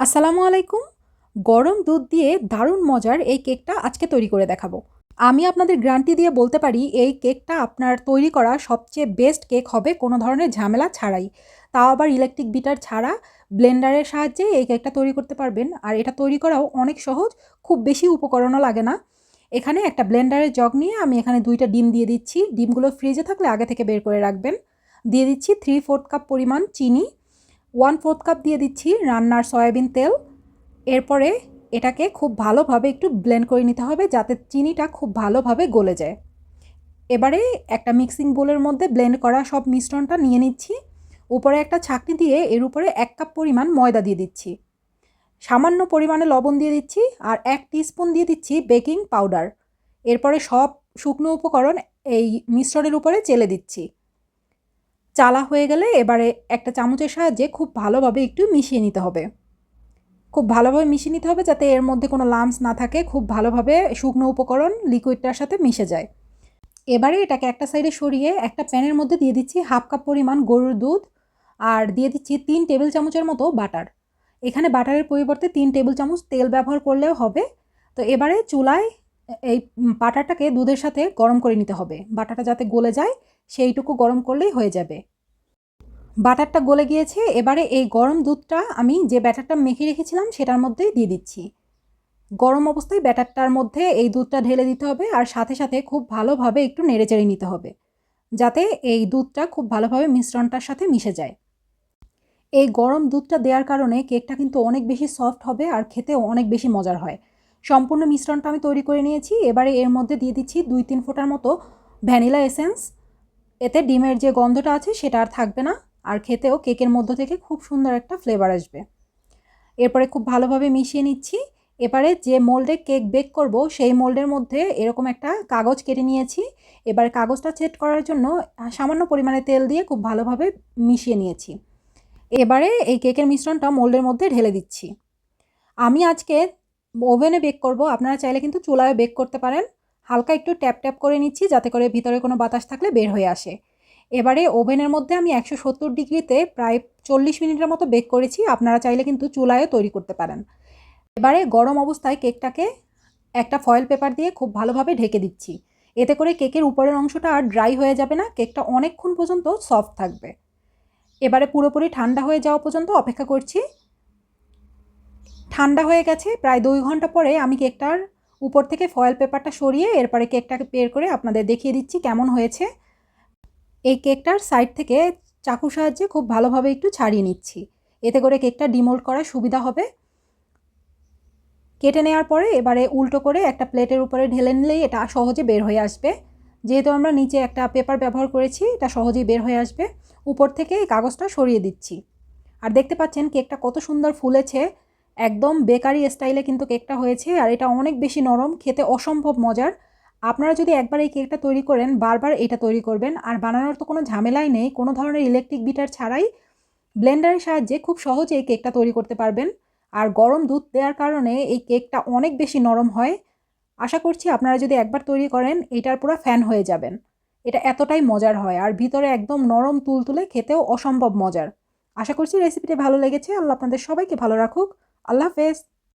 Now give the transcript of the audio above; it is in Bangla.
আসসালামু আলাইকুম। গরম দুধ দিয়ে দারুণ মজার এই কেকটা আজকে তৈরি করে দেখাবো। আমি আপনাদের গ্যারান্টি দিয়ে বলতে পারি, এই কেকটা আপনার তৈরি করা সবচেয়ে বেস্ট কেক হবে কোনো ধরনের ঝামেলা ছাড়াই। তাও আবার ইলেকট্রিক বিটার ছাড়া ব্লেন্ডারের সাহায্যে এই কেকটা তৈরি করতে পারবেন। আর এটা তৈরি করাও অনেক সহজ, খুব বেশি উপকরণও লাগে না। এখানে একটা ব্লেন্ডারের জগ নিয়ে আমি এখানে দুইটা ডিম দিয়ে দিচ্ছি। ডিমগুলো ফ্রিজে থাকলে আগে থেকে বের করে রাখবেন। দিয়ে দিচ্ছি থ্রি ফোর্থ কাপ পরিমাণ চিনি। ওয়ান ফোর্থ কাপ দিয়ে দিচ্ছি রান্নার সয়াবিন তেল। এরপরে এটাকে খুব ভালোভাবে একটু ব্লেন্ড করে নিতে হবে যাতে চিনিটা খুব ভালোভাবে গলে যায়। এবারে একটা মিক্সিং বোলের মধ্যে ব্লেন্ড করা সব মিশ্রণটা নিয়ে নিচ্ছি। উপরে একটা ছাঁকনি দিয়ে এর উপরে এক কাপ পরিমাণ ময়দা দিয়ে দিচ্ছি। সামান্য পরিমাণে লবণ দিয়ে দিচ্ছি আর এক স্পুন দিয়ে দিচ্ছি বেকিং পাউডার। এরপরে সব শুকনো উপকরণ এই মিশ্রণের উপরে চেলে দিচ্ছি। চালা হয়ে গেলে এবারে একটা চামচের সাহায্যে খুব ভালোভাবে একটু মিশিয়ে নিতে হবে। খুব ভালোভাবে মিশিয়ে নিতে হবে যাতে এর মধ্যে কোনো লামস না থাকে, খুব ভালোভাবে শুকনো উপকরণ লিকুইডটার সাথে মিশে যায়। এবারে এটাকে একটা সাইডে সরিয়ে একটা প্যানের মধ্যে দিয়ে দিচ্ছি হাফ কাপ পরিমাণ গরুর দুধ আর দিয়ে দিচ্ছি তিন টেবিল চামচের মতো বাটার এখানে বাটারের পরিবর্তে তিন টেবিল চামচ তেল ব্যবহার করলেও হবে। তো এবারে চুলায় এই বাটারটাকে দুধের সাথে গরম করে নিতে হবে। বাটারটা যাতে গলে যায়, সেইটুকু গরম করলেই হয়ে যাবে। বাটারটা গলে গিয়েছে, এবারে এই গরম দুধটা আমি যে ব্যাটারটা মেখে রেখেছিলাম, সেটার মধ্যেই দিয়ে দিচ্ছি। গরম অবস্থায় ব্যাটারটার মধ্যে এই দুধটা ঢেলে দিতে হবে, আর সাথে সাথে খুব ভালোভাবে একটু নেড়েচেড়ে নিতে হবে, যাতে এই দুধটা খুব ভালোভাবে মিশ্রণটার সাথে মিশে যায়। এই গরম দুধটা দেওয়ার কারণে কেকটা কিন্তু অনেক বেশি সফট হবে, আর খেতেও অনেক বেশি মজার হয়। সম্পূর্ণ মিশ্রণটা আমি তৈরি করে নিয়েছি। এবারে এর মধ্যে দিয়ে দিচ্ছি দুই তিন ফোঁটার মতো ভ্যানিলা এসেন্স। এতে ডিমের যে গন্ধটা আছে সেটা আর থাকবে না। আর খেতেও কেকের মধ্য থেকে খুব সুন্দর একটা ফ্লেভার আসবে। এরপরে খুব ভালোভাবে মিশিয়ে নিচ্ছি। এবারে যে মোল্ডে কেক বেক করব, সেই মোল্ডের মধ্যে এরকম একটা কাগজ কেটে নিয়েছি। এবার কাগজটা সেট করার জন্য সামান্য পরিমাণে তেল দিয়ে খুব ভালোভাবে মিশিয়ে নিয়েছি। এবারে এই কেকের মিশ্রণটা মোল্ডের মধ্যে ঢেলে দিচ্ছি। আমি আজকে ওভেনে বেক করব, আপনারা চাইলে কিন্তু চুলায় বেক করতে পারেন। হালকা একটু ট্যাপ ট্যাপ করে নিচ্ছি, যাতে করে ভিতরে কোনো বাতাস থাকলে বের হয়ে আসে। এবারে ওভেনের মধ্যে আমি একশো সত্তর ডিগ্রিতে প্রায় চল্লিশ মিনিটের মতো বেক করেছি, আপনারা চাইলে কিন্তু চুলায়ও তৈরি করতে পারেন। এবারে গরম অবস্থায় কেকটাকে একটা ফয়েল পেপার দিয়ে খুব ভালোভাবে ঢেকে দিচ্ছি। এতে করে কেকের উপরের অংশটা আর ড্রাই হয়ে যাবে না, কেকটা অনেকক্ষণ পর্যন্ত সফট থাকবে। এবারে পুরোপুরি ঠান্ডা হয়ে যাওয়া পর্যন্ত অপেক্ষা করছি। ঠান্ডা হয়ে গেছে, প্রায় দুই ঘণ্টা পরে আমি কেকটার উপর থেকে ফয়েল পেপারটা সরিয়ে এরপরে কেকটাকে বের করে আপনাদের দেখিয়ে দিচ্ছি কেমন হয়েছে। এই কেকটার সাইড থেকে চাকুর সাহায্যে খুব ভালোভাবে একটু ছাড়িয়ে নিচ্ছি। এতে করে কেকটা ডিমোল্ড করার সুবিধা হবে। কেটে নেওয়ার পরে এবারে উল্টো করে একটা প্লেটের উপরে ঢেলে নিলেই এটা সহজে বের হয়ে আসবে। যেহেতু আমরা নিচে একটা পেপার ব্যবহার করেছি, এটা সহজেই বের হয়ে আসবে। উপর থেকে এই কাগজটা সরিয়ে দিচ্ছি। আর দেখতে পাচ্ছেন কেকটা কত সুন্দর ফুলেছে। একদম বেকারি স্টাইলে কিন্তু কেকটা হয়েছে আর এটা অনেক বেশি নরম, খেতে অসম্ভব মজার। আপনারা যদি একবার এই কেকটা তৈরি করেন, বারবার এটা তৈরি করবেন। আর বানানোর তো কোনো ঝামেলাই নেই, কোনো ধরনের ইলেকট্রিক বিটার ছাড়াই ব্লেন্ডারের সাহায্যে খুব সহজে এই কেকটা তৈরি করতে পারবেন। আর গরম দুধ দেওয়ার কারণে এই কেকটা অনেক বেশি নরম হয়। আশা করছি আপনারা যদি একবার তৈরি করেন, এটার পুরো ফ্যান হয়ে যাবেন। এটা এতটাই মজার হয় আর ভিতরে একদম নরম তুলতুলে খেতেও অসম্ভব মজার। আশা করছি রেসিপিটি ভালো লেগেছে। আল্লাহ আপনাদের সবাইকে ভালো রাখুক। আল্লাহ হাফেজ